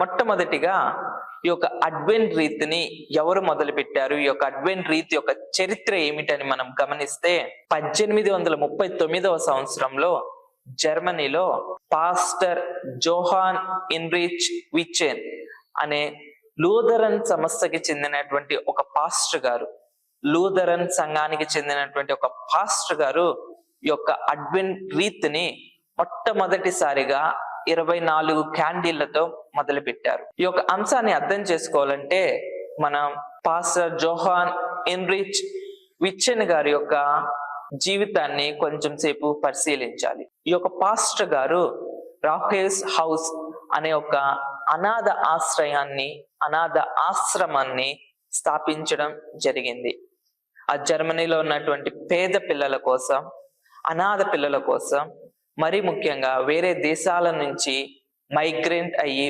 మొట్టమొదటిగా ఈ యొక్క అడ్వెంట్ రీతిని ఎవరు మొదలు పెట్టారు ఈ యొక్క అడ్వెంట్ రీతి యొక్క చరిత్ర ఏమిటని మనం గమనిస్తే పద్దెనిమిది వందల ముప్పై తొమ్మిదవ సంవత్సరంలో జర్మనీలో పాస్టర్ జోహాన్ ఇన్రిచ్ విచెన్ అనే లూథరన్ సంస్థకి చెందినటువంటి ఒక పాస్టర్ గారు లూథరన్ సంఘానికి చెందినటువంటి ఒక పాస్టర్ గారు ఈ యొక్క అడ్వెంట్ రీతిని మొట్టమొదటిసారిగా ఇరవై నాలుగు క్యాండిళ్ళతో మొదలుపెట్టారు. ఈ యొక్క అంశాన్ని అర్థం చేసుకోవాలంటే మనం పాస్టర్ జోహాన్ ఎన్రిచ్ విచ్చన్ గారి యొక్క జీవితాన్ని కొంచెం సేపు పరిశీలించాలి. ఈ యొక్క పాస్టర్ గారు రాకేష్ హౌస్ అనే ఒక అనాథ ఆశ్రయాన్ని అనాథ ఆశ్రమాన్ని స్థాపించడం జరిగింది. ఆ జర్మనీలో ఉన్నటువంటి పేద పిల్లల కోసం అనాథ పిల్లల కోసం మరి ముఖ్యంగా వేరే దేశాల నుంచి మైగ్రెంట్ అయ్యి